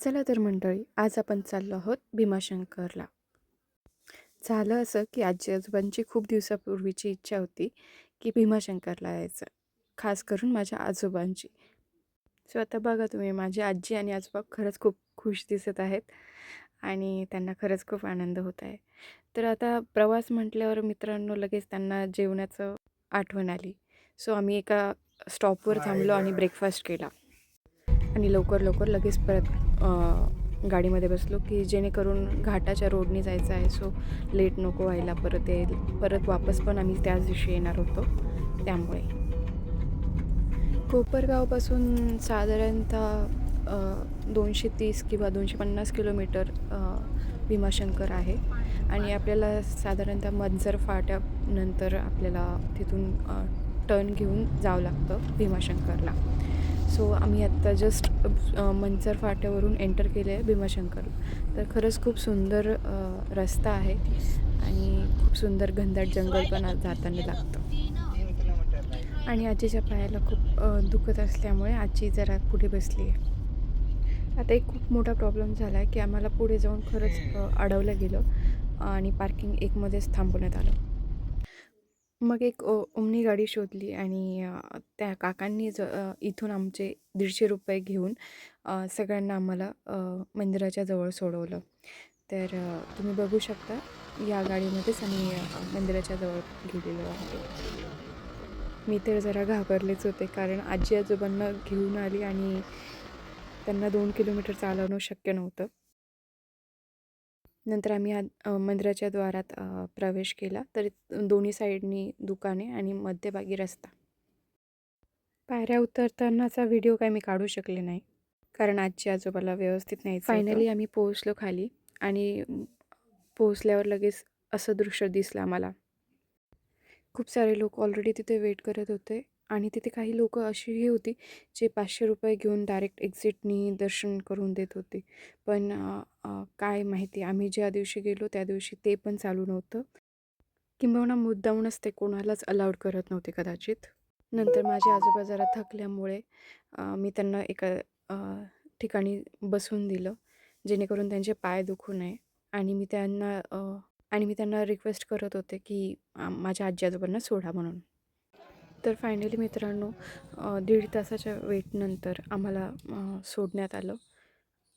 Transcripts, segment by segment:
चला तर मंडळी आज आपण चाललो आहोत भीमाशंकरला. झालं असं की आजी आजोबांची खूप दिवसापूर्वीची इच्छा होती की भीमाशंकरला यायचं खास करून माझ्या आजोबांची. सो आता बघा तुम्ही माझी आजी आणि आजोबा खरंच खूप खुश दिसत आहेत आणि त्यांना खरंच खूप आनंद होत आहे. तर आता प्रवास म्हटल्यावर मित्रांनो लगेच त्यांना जेवणाचं आठवण आली. सो आम्ही एका स्टॉपवर थांबलो आणि ब्रेकफास्ट केला. आणि लवकर लवकर लगेच परत गाडीमध्ये बसलो की जेणेकरून घाटाच्या रोडने जायचं आहे. सो लेट नको व्हायला. परत येईल परत वापस पण आम्ही त्याच दिवशी येणार होतो. त्यामुळे. कोपरगावपासून साधारणतः दोनशे तीस किंवा दोनशे पन्नास किलोमीटर भीमाशंकर आहे. आणि आपल्याला साधारणतः मंजर फाट्यानंतर आपल्याला तिथून टर्न घेऊन जावं लागतं भीमाशंकरला. सो आम्ही आत्ता जस्ट मंचर फाट्यावरून एंटर केले आहे भीमाशंकर. तर खरंच खूप सुंदर रस्ता आहे आणि खूप सुंदर घनदाट जंगल पण जाताना लागतं. आणि आजीच्या पायाला खूप दुखत असल्यामुळे आजी जरा पुढे बसली आहे. आता एक खूप मोठा प्रॉब्लेम झाला आहे की आम्हाला पुढे जाऊन खरंच अडवलं गेलं आणि पार्किंग एकमध्येच थांबवण्यात आलं. मग एक ओ ओमनी गाडी शोधली आणि त्या काकांनी ज इथून आमचे दीडशे रुपये घेऊन सगळ्यांना आम्हाला मंदिराच्या जवळ सोडवलं. तर तुम्ही बघू शकता या गाडीमध्येच आम्ही मंदिराच्या जवळ गेलेलो आहे मी तर जरा घाबरलेच होते कारण आजी आजोबांना घेऊन आली आणि त्यांना दोन किलोमीटर चालवणं शक्य नव्हतं. नंतर आम्ही आ मंदिराच्या द्वारात प्रवेश केला. तर दोन्ही साईडनी दुकाने आणि मध्यभागी रस्ता. पायऱ्या उतरतानाचा व्हिडिओ काय मी काढू शकले नाही. कारण आजी आजोबाला व्यवस्थित नाही फायनली आम्ही पोहोचलो खाली आणि पोहोचल्यावर लगेच असं दृश्य दिसलं आम्हाला. खूप सारे लोक ऑलरेडी तिथे वेट करत होते. आणि तिथे काही लोक अशीही होती जे पाचशे रुपये घेऊन डायरेक्ट एक्झिटनी दर्शन करून देत होते. पण काय माहिती आम्ही ज्या दिवशी गेलो त्या दिवशी ते पण चालू नव्हतं. किंबहुना मुद्दामूनच ते कोणालाच अलाउड करत नव्हते कदाचित. नंतर माझे आजोबा जरा थकल्यामुळे मी त्यांना एका ठिकाणी बसून दिलं जेणेकरून त्यांचे पाय दुखू नये. आणि मी त्यांना आणि मी त्यांना रिक्वेस्ट करत होते की माझ्या आजी आजोबांना सोडा म्हणून. तर फायनली मित्रांनो दीड तासाच्या वेटनंतर आम्हाला सोडण्यात आलं.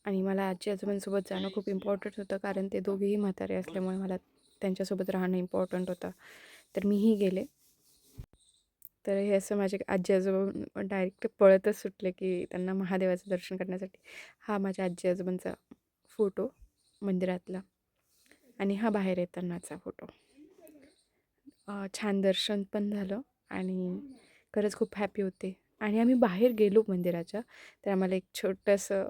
आणि मला आजी आजोबांसोबत जाणं खूप इम्पॉर्टंट होतं कारण ते दोघेही म्हातारे असल्यामुळे मला त्यांच्यासोबत राहणं इम्पॉर्टंट होतं. तर मीही गेले. तर हे असं माझे आजी आजोबा डायरेक्ट पळतच सुटले की त्यांना महादेवाचं दर्शन करण्यासाठी. हा माझ्या आजी आजोबांचा फोटो मंदिरातला. आणि हा बाहेर येतानाचा फोटो छान दर्शन पण झालं. आणि खरंच खूप हॅपी होते. आणि आम्ही बाहेर गेलो मंदिराच्या तर आम्हाला एक छोटंसं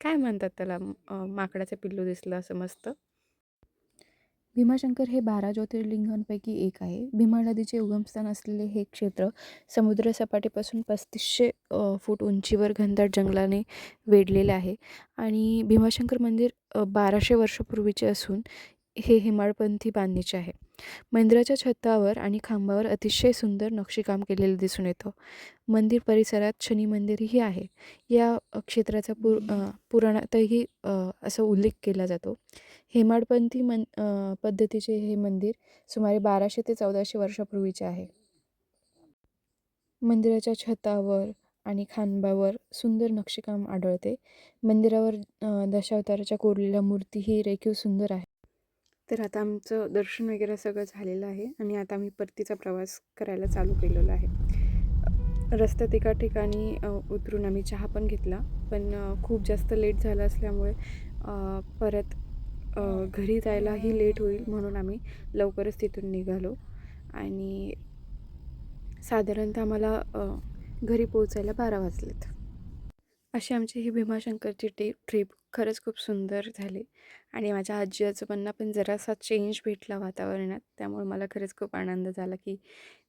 काय म्हणतात त्याला माकडाचं पिल्लू दिसलं असं मस्त. भीमाशंकर हे बारा ज्योतिर्लिंगांपैकी एक आहे. भीमा नदीचे उगमस्थान असलेले हे क्षेत्र समुद्रसपाटीपासून पस्तीसशे फूट उंचीवर घनदाट जंगलाने वेढलेले आहे. आणि भीमाशंकर मंदिर बाराशे वर्षापूर्वीचे असून हे हिमाळपंथी बांधणीचे आहे. मंदिराच्या छतावर आणि खांबावर अतिशय सुंदर नक्षीकाम केलेलं दिसून येतं. मंदिर परिसरात शनी मंदिरही आहे. या क्षेत्राचा पुर पुराणातही असा उल्लेख केला जातो. हेमाडपंथी मन पद्धतीचे हे मंदिर सुमारे बाराशे ते चौदाशे वर्षापूर्वीचे आहे. मंदिराच्या छतावर आणि खांबावर सुंदर नक्षीकाम आढळते. मंदिरावर दशावताराच्या कोरलेल्या मूर्तीही रेखीव सुंदर आहे तर आता आमचं दर्शन वगैरे सगळं झालेलं आहे आणि आता आम्ही परतीचा प्रवास करायला चालू केलेला आहे. रस्त्यात एका ठिकाणी उतरून आम्ही चहा पण घेतला पण खूप जास्त लेट झालं असल्यामुळे परत घरी जायलाही लेट होईल म्हणून आम्ही लवकरच तिथून निघालो. आणि साधारणतः आम्हाला घरी पोचायला बारा वाजलेत. अशी आमची ही भीमाशंकरची टी ट्रीप खरंच खूप सुंदर झाली. आणि माझ्या आजी आजोबांना पण जरासा चेंज भेटला वातावरणात. त्यामुळे मला खरंच खूप आनंद झाला की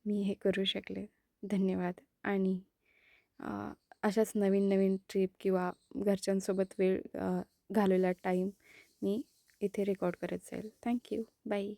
मी हे करू शकले. धन्यवाद. आणि अशाच नवीन नवीन ट्रीप किंवा घरच्यांसोबत वेळ अ, घालवलेला टाईम मी इथे रेकॉर्ड करत जाईल. Thank you bye